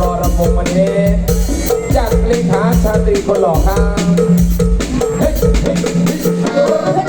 รอระบงวันนี้จัดเลขาชาตรีคนหล่อครับเฮ้ยเฮ้ยเฮ้